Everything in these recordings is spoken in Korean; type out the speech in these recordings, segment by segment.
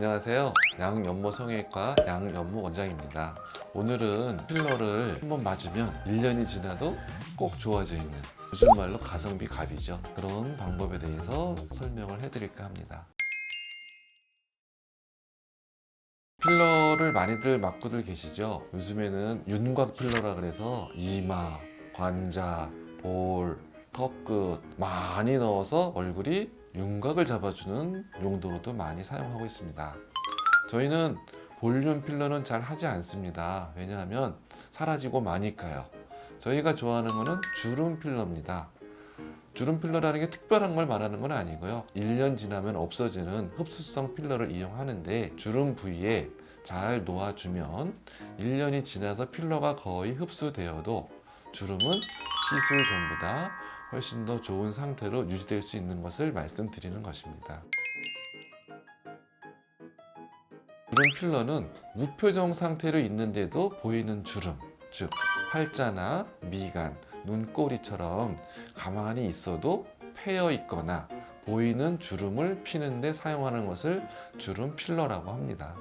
안녕하세요. 양연모 성형외과 양연모 원장입니다. 오늘은 필러를 한번 맞으면 1년이 지나도 꼭 좋아져 있는 요즘 말로 가성비 갑이죠. 그런 방법에 대해서 설명을 해드릴까 합니다. 필러를 많이들 맞고들 계시죠? 요즘에는 윤곽 필러라 그래서 이마, 관자, 볼, 턱끝 많이 넣어서 얼굴이 윤곽을 잡아주는 용도로도 많이 사용하고 있습니다. 저희는 볼륨 필러는 잘 하지 않습니다. 왜냐하면 사라지고 마니까요. 저희가 좋아하는 거는 주름 필러입니다. 주름 필러라는 게 특별한 걸 말하는 건 아니고요. 1년 지나면 없어지는 흡수성 필러를 이용하는데 주름 부위에 잘 놓아주면 1년이 지나서 필러가 거의 흡수되어도 주름은 시술 전보다 훨씬 더 좋은 상태로 유지될 수 있는 것을 말씀드리는 것입니다. 주름 필러는 무표정 상태로 있는데도 보이는 주름, 즉 팔자나 미간, 눈꼬리처럼 가만히 있어도 패여 있거나 보이는 주름을 피는데 사용하는 것을 주름 필러라고 합니다.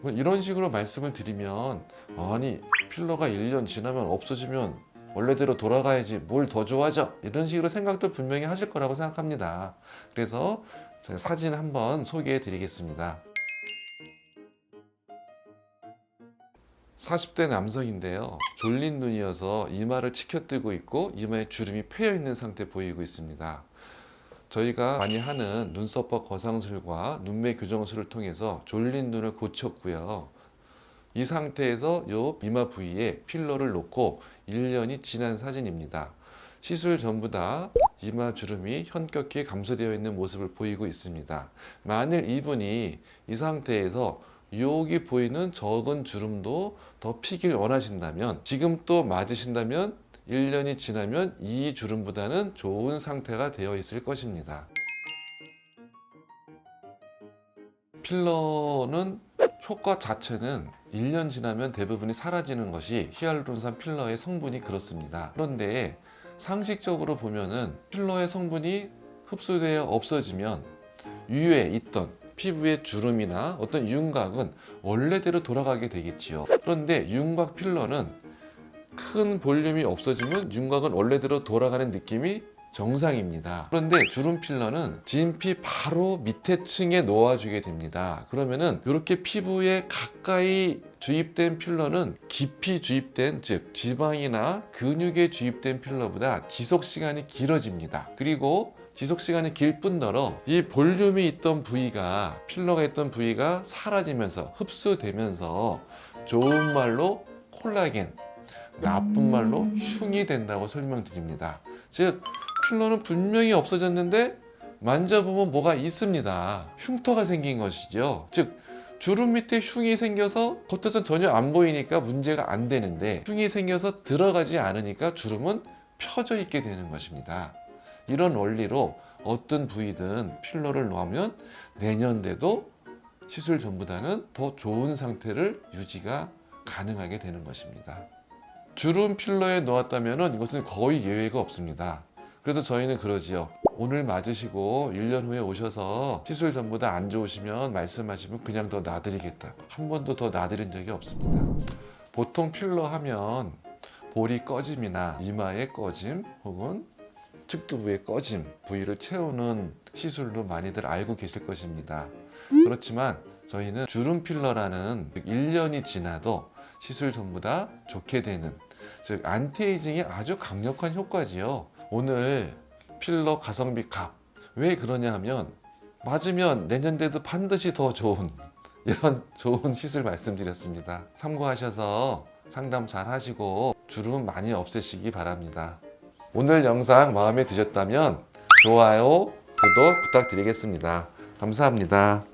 뭐 이런 식으로 말씀을 드리면 아니 필러가 1년 지나면 없어지면 원래대로 돌아가야지 뭘 더 좋아져 이런 식으로 생각도 분명히 하실 거라고 생각합니다. 그래서 제가 사진 한번 소개해 드리겠습니다. 40대 남성인데요. 졸린 눈이어서 이마를 치켜뜨고 있고 이마에 주름이 패여 있는 상태 보이고 있습니다. 저희가 많이 하는 눈썹법 거상술과 눈매 교정술을 통해서 졸린 눈을 고쳤고요. 이 상태에서 요 이마 부위에 필러를 놓고 1년이 지난 사진입니다. 시술 전보다 이마 주름이 현격히 감소되어 있는 모습을 보이고 있습니다. 만일 이분이 이 상태에서 여기 보이는 적은 주름도 더 피길 원하신다면 지금 또 맞으신다면 1년이 지나면 이 주름보다는 좋은 상태가 되어 있을 것입니다. 필러는 효과 자체는 1년 지나면 대부분이 사라지는 것이 히알루론산 필러의 성분이 그렇습니다. 그런데 상식적으로 보면은 필러의 성분이 흡수되어 없어지면 위에 있던 피부의 주름이나 어떤 윤곽은 원래대로 돌아가게 되겠지요. 그런데 윤곽 필러는 큰 볼륨이 없어지면 윤곽은 원래대로 돌아가는 느낌이 정상입니다. 그런데 주름 필러는 진피 바로 밑에 층에 놓아주게 됩니다. 그러면은 이렇게 피부에 가까이 주입된 필러는 깊이 주입된 즉 지방이나 근육에 주입된 필러보다 지속 시간이 길어집니다. 그리고 지속 시간이 길 뿐더러 이 볼륨이 있던 부위가 필러가 있던 부위가 사라지면서 흡수되면서 좋은 말로 콜라겐 나쁜 말로 흉이 된다고 설명드립니다. 즉 필러는 분명히 없어졌는데 만져보면 뭐가 있습니다. 흉터가 생긴 것이죠. 즉 주름 밑에 흉이 생겨서 겉에서 전혀 안 보이니까 문제가 안 되는데 흉이 생겨서 들어가지 않으니까 주름은 펴져 있게 되는 것입니다. 이런 원리로 어떤 부위든 필러를 놓으면 내년 돼도 시술 전보다는 더 좋은 상태를 유지가 가능하게 되는 것입니다. 주름 필러에 놓았다면 이것은 거의 예외가 없습니다. 그래서 저희는 그러지요. 오늘 맞으시고 1년 후에 오셔서 시술 전보다 안 좋으시면 말씀하시면 그냥 더 놔드리겠다. 한 번도 더 놔드린 적이 없습니다. 보통 필러 하면 볼이 꺼짐이나 이마의 꺼짐 혹은 측두부의 꺼짐 부위를 채우는 시술로 많이들 알고 계실 것입니다. 그렇지만 저희는 주름 필러라는 1년이 지나도 시술 전보다 좋게 되는 즉 안티에이징이 아주 강력한 효과지요. 오늘 필러 가성비 값. 왜 그러냐 하면 맞으면 내년 돼도 반드시 더 좋은 이런 좋은 시술 말씀드렸습니다. 참고하셔서 상담 잘 하시고 주름 많이 없애시기 바랍니다. 오늘 영상 마음에 드셨다면 좋아요, 구독 부탁드리겠습니다. 감사합니다.